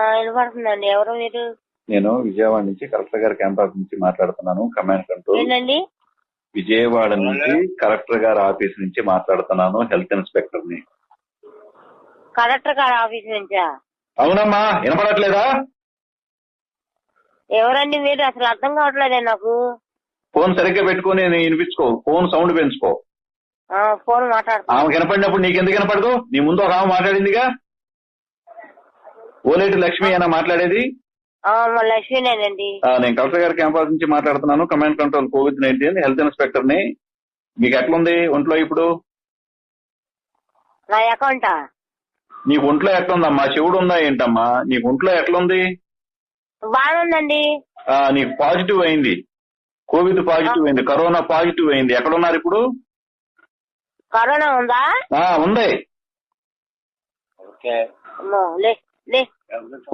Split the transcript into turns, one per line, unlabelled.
ఎవరు మీరు?
నేను విజయవాడ నుంచి కలెక్టర్ గారి క్యాంప్ ఆఫీస్ నుంచి మాట్లాడుతున్నాను. Command control.
ఏంటండి?
విజయవాడ నుంచి కలెక్టర్ గారి ఆఫీస్ నుంచి మాట్లాడుతున్నాను హెల్త్ ఇన్స్పెక్టర్ని
కలెక్టర్ గారి ఆఫీస్ నుంచా?
అవునమ్మా వినపడట్లేదా?
ఎవరండి మీరు? అసలు అర్థం కావట్లేదే నాకు.
ఫోన్ సరిగ్గా పెట్టుకొని వినిపించుకో. ఫోన్ సౌండ్ పెంచుకో.
ఫోన్ మాట్లాడుతున్నా.
ఆమె కనపడినప్పుడు నీకెందుకు కనపడదు నీ ముందు ఒక ఆమె మాట్లాడిందిగా? ఓలేటి లక్ష్మి అయినా మాట్లాడేది?
లక్ష్మీనేనండి.
నేను కలెక్టర్ గారి క్యాంప్ ఆఫీస్ నుంచి మాట్లాడుతున్నాను. Command control COVID nineteen health ఇన్స్పెక్టర్ని మీకు ఎట్లుంది ఒంట్లో ఇప్పుడు?
నా అకౌంటా?
నీకు ఒంట్లో ఎట్లుందమ్మా? శివుడు ఉందా ఏంటమ్మా? నీకు ఒంట్లో ఎట్లుంది?
బాగుందండి.
నీకు పాజిటివ్ అయింది. కోవిడ్ పాజిటివ్ అయింది. కరోనా పాజిటివ్ అయింది. ఎక్కడున్నారు ఇప్పుడు?
కరోనా ఉందా?
ఆ ఉంది.
嘞